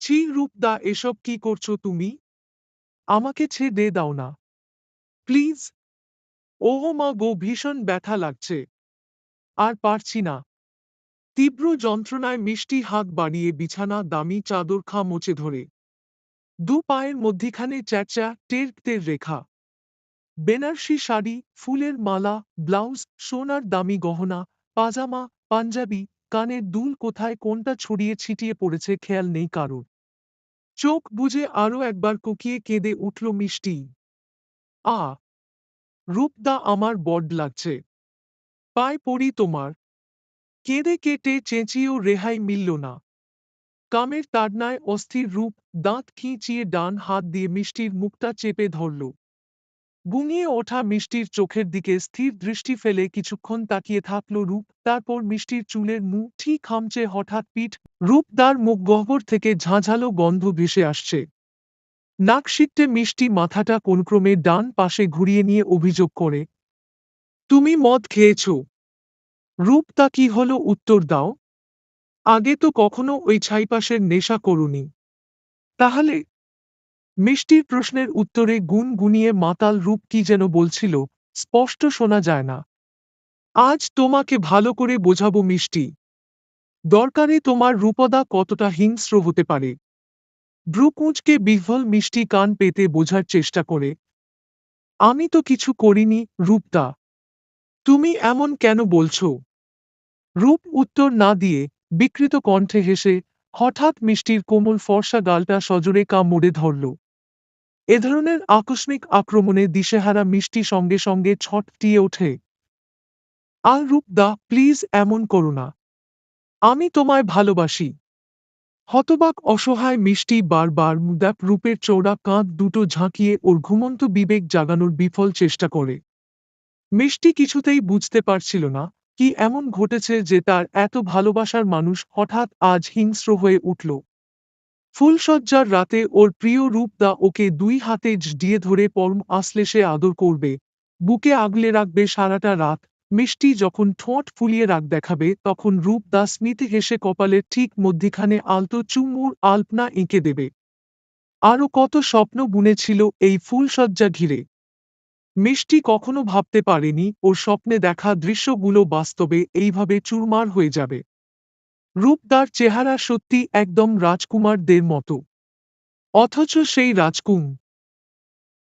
ছি রূপদা, এসব কি করছ তুমি? আমাকে ছেড়ে দাও না। প্লিজ। ও মা, গো, ভীষণ ব্যথা লাগছে। আর পারছি না। তীব্র যন্ত্রণায় মিষ্টি হাত বাড়িয়ে বিছানা, দামি চাদর, খা মোচে ধরে। দু পায়ের মধ্যিখানে চ্যাচা টের রেখা। বেনারসি শাড়ি, ফুলের মালা, ব্লাউজ, সোনার দামি গহনা, পাজামা, পাঞ্জাবি, কানের দুল কোথায়, কোনটা ছড়িয়ে ছিটিয়ে পড়েছে, খেয়াল নেই কারোর। চোখ বুঝে আরও একবার কুকিয়ে কেঁদে উঠল মিষ্টি। আ, রূপদা আমার বড লাগছে। পায় পড়ি তোমার। কেঁদে কেটে চেঁচিয়েও রেহাই মিলল না। কামের তাড়নায় অস্থির রূপ দাঁত খিঁচিয়ে ডান হাত দিয়ে মিষ্টির মুখটা চেপে ধরল। গুঙিয়ে ওঠা মিষ্টির চোখের দিকে স্থির দৃষ্টি ফেলে কিছুক্ষণ তাকিয়ে থাকল রূপ, তারপর মিষ্টির চুলের মুখ ঠিক খামচে হঠাৎ পিঠ রূপদার মুখ গহ্বর থেকে ঝাঁঝালো গন্ধ ভেসে আসছে। নাক সিটটে মিষ্টি মাথাটা কোনক্রমে ডান পাশে ঘুরিয়ে নিয়ে অভিযোগ করে, তুমি মদ খেয়েছ। রূপ তা কি হলো উত্তর দাও। আগে তো কখনো ওই ছাইপাশের নেশা করুনি। তাহলে মিষ্টির প্রশ্নের উত্তরে গুন গুনিয়ে মাতাল রূপ কি যেন বলছিল, স্পষ্ট শোনা যায় না। আজ তোমাকে ভালো করে বোঝাবো মিষ্টি। দরকারে তোমার রূপদা কতটা হিংস্র হতে পারে। ভ্রুকুঁচকে বিহ্বল মিষ্টি কান পেতে বোঝার চেষ্টা করে। আমি তো কিছু করিনি, রূপদা। তুমি এমন কেন বলছো? রূপ উত্তর না দিয়ে বিকৃত কণ্ঠে হেসে হঠাৎ মিষ্টির কোমল ফর্সা গালটা সজোরে কা মুড়ে ধরল। এ ধরনের আকস্মিক আক্রমণে দিশেহারা মিষ্টি সঙ্গে সঙ্গে ছটটিয়ে ওঠে। আর রূপদা প্লিজ এমন করো না। আমি তোমায় ভালোবাসি। হতবাক, অসহায় মিষ্টি বারবার মুদাপ রূপের চৌড়া কাঁধ দুটো ঝাঁকিয়ে ওর ঘুমন্ত বিবেক জাগানোর বিফল চেষ্টা করে। মিষ্টি কিছুতেই বুঝতে পারছিল না কি এমন ঘটেছে যে তার এত ভালোবাসার মানুষ হঠাৎ আজ হিংস্র হয়ে উঠল? ফুলসজ্জার রাতে ওর প্রিয় রূপদা ওকে দুই হাতে দিয়ে ধরে পরম আশ্লেষে আদর করবে। বুকে আগলে রাখবে সারাটা রাত। মিষ্টি যখন ঠোঁট ফুলিয়ে রাগ দেখাবে, তখন রূপদা স্মিতে হেসে কপালের ঠিক মধ্যিখানে আলতো চুমুর আলপনা এঁকে দেবে। আরও কত স্বপ্ন বুনেছিল এই ফুলসজ্জা ঘিরে। মিষ্টি কখনো ভাবতে পারেনি, ওর স্বপ্নে দেখা দৃশ্যগুলো বাস্তবে এইভাবে চুরমার হয়ে যাবে। রূপদার চেহারা সত্যি একদম রাজকুমারদের মতো। অথচ সেই রাজকুম